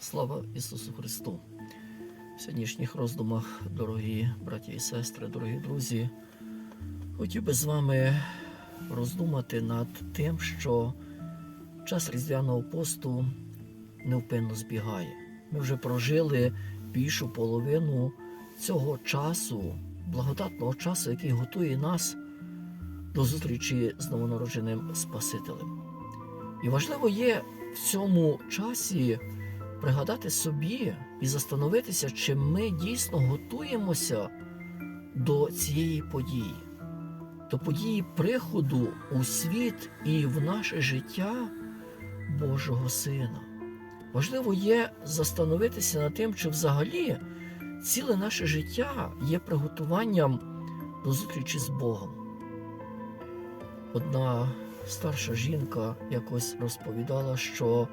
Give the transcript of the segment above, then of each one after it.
Слава Ісусу Христу! В сьогоднішніх роздумах, дорогі браті і сестри, дорогі друзі, хотів би з вами роздумати над тим, що час Різдвяного посту невпинно збігає. Ми вже прожили більшу половину цього часу, благодатного часу, який готує нас до зустрічі з новонародженим Спасителем. І важливо є в цьому часі пригадати собі і застановитися, чи ми дійсно готуємося до цієї події, до події приходу у світ і в наше життя Божого Сина. Важливо є застановитися над тим, чи взагалі ціле наше життя є приготуванням до зустрічі з Богом. Одна старша жінка якось розповідала, що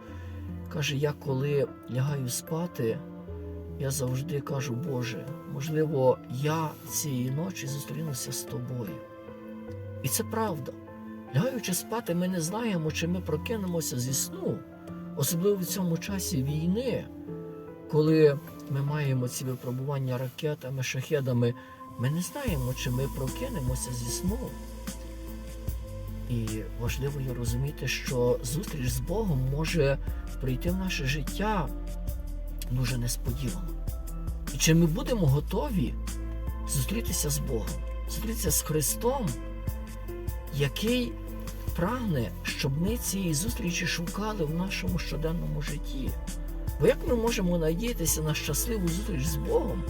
каже, я коли лягаю спати, я завжди кажу, Боже, можливо, я цієї ночі зустрінуся з тобою. І це правда. Лягаючи спати, ми не знаємо, чи ми прокинемося зі сну, особливо в цьому часі війни, коли ми маємо ці випробування ракетами, шахедами, ми не знаємо, чи ми прокинемося зі сну. І важливо є розуміти, що зустріч з Богом може прийти в наше життя дуже несподівано. І чи ми будемо готові зустрітися з Богом, зустрітися з Христом, який прагне, щоб ми цієї зустрічі шукали в нашому щоденному житті? Бо як ми можемо надіятися на щасливу зустріч з Богом,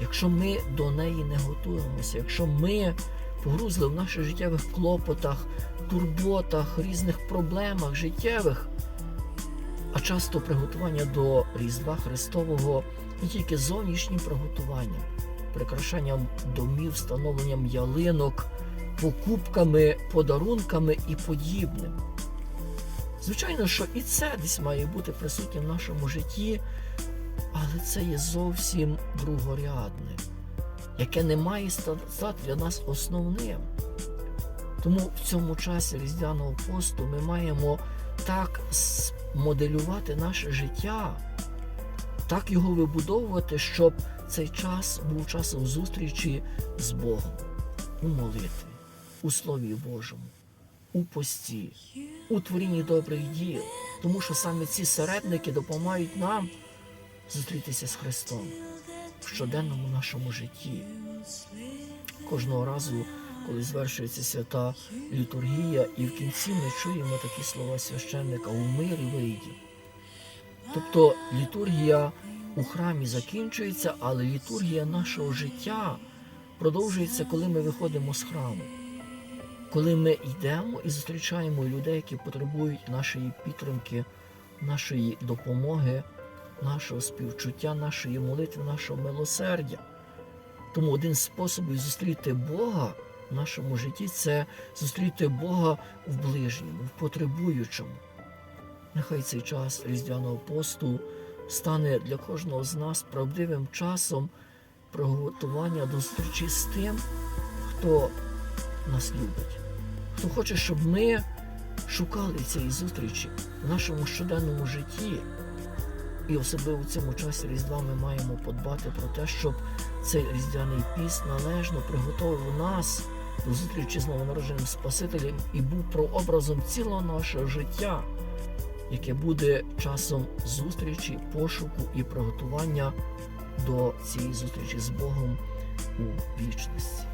якщо ми до неї не готуємося, якщо ми погрузли в наших життєвих клопотах, турботах, різних проблемах життєвих, а часто приготування до Різдва Христового не тільки зовнішнім приготуванням, прикрашанням домів, встановленням ялинок, покупками, подарунками і подібним. Звичайно, що і це десь має бути присутнє в нашому житті, але це є зовсім другорядне, яке не має стати для нас основним. Тому в цьому часі Різдвяного посту ми маємо так моделювати наше життя, так його вибудовувати, щоб цей час був часом зустрічі з Богом у молитві, у Слові Божому, у пості, у творінні добрих діл. Тому що саме ці середники допомагають нам зустрітися з Христом в щоденному нашому житті. Кожного разу коли звершується свята літургія, і в кінці ми чуємо такі слова священника у мирі вийді. Тобто літургія у храмі закінчується, але літургія нашого життя продовжується, коли ми виходимо з храму, коли ми йдемо і зустрічаємо людей, які потребують нашої підтримки, нашої допомоги, нашого співчуття, нашої молитви, нашого милосердя. Тому один з способів зустріти Бога в нашому житті це зустріти Бога в ближньому, в потребуючому. Нехай цей час Різдвяного посту стане для кожного з нас правдивим часом приготування до зустрічі з тим, хто нас любить, хто хоче, щоб ми шукали цієї зустрічі в нашому щоденному житті. І особливо в цьому часі Різдва ми маємо подбати про те, щоб цей різдвяний піст належно приготовив нас до зустрічі з новонародженим Спасителем і був прообразом цілого нашого життя, яке буде часом зустрічі, пошуку і приготування до цієї зустрічі з Богом у вічності.